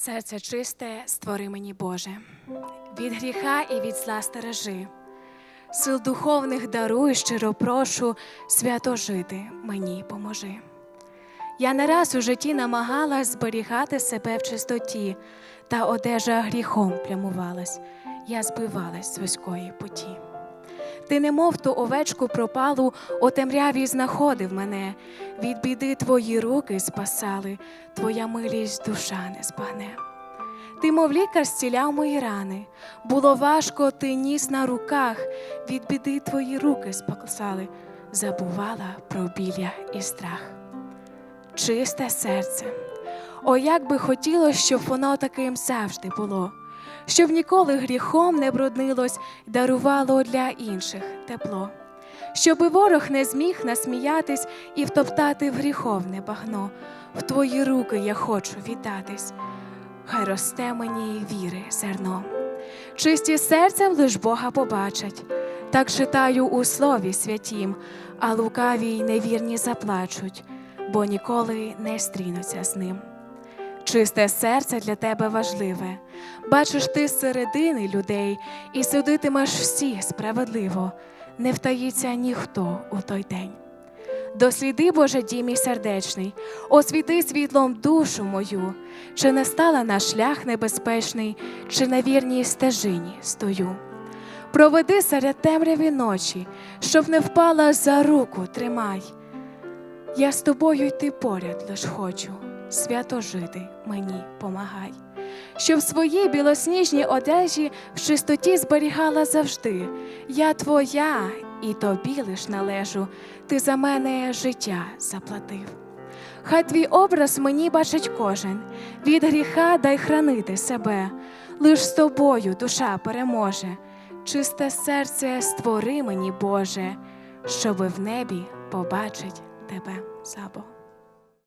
Серце чисте, створи мені Боже, від гріха і від зла стережи. Сил духовних даруй, щиро прошу, свято жити мені поможи. Я не раз у житті намагалась зберігати себе в чистоті, та одежа гріхом плямувалась, я збивалась з вузької путі. Ти, немов ту овечку пропалу, у темряві знаходив мене, від біди твої руки спасали, твоя милість душа не спане. Ти, мов лікар, зціляв мої рани. Було важко, ти ніс на руках, від біди твої руки спасали, забувала про білля і страх. Чисте серце. О, як би хотілося, щоб воно таким завжди було, щоб ніколи гріхом не бруднилось, дарувало для інших тепло, щоби ворог не зміг насміятись і втоптати в гріховне багно. В твої руки я хочу віддатись, хай росте мені віри зерно. Чисті серцем лиш Бога побачать, так читаю у слові святім, а лукаві й невірні заплачуть, бо ніколи не стрінуться з ним. Чисте серце для тебе важливе. Бачиш ти середини людей і судитимеш всі справедливо, не втаїться ніхто у той день. Досліди, Боже, дім мій сердечний, освіти світлом душу мою, чи не стала на шлях небезпечний, чи на вірній стежині стою. Проведи серед темряві ночі, щоб не впала за руку, тримай. Я з тобою йти поряд лиш хочу, свято жити мені помагай, щоб своїй білосніжній одежі в чистоті зберігала завжди. Я твоя і тобі лиш належу, ти за мене життя заплатив. Хай твій образ мені бачить кожен, від гріха дай хранити себе, лиш з тобою душа переможе, чисте серце створи мені, Боже, щоби в небі побачить тебе, Сабо.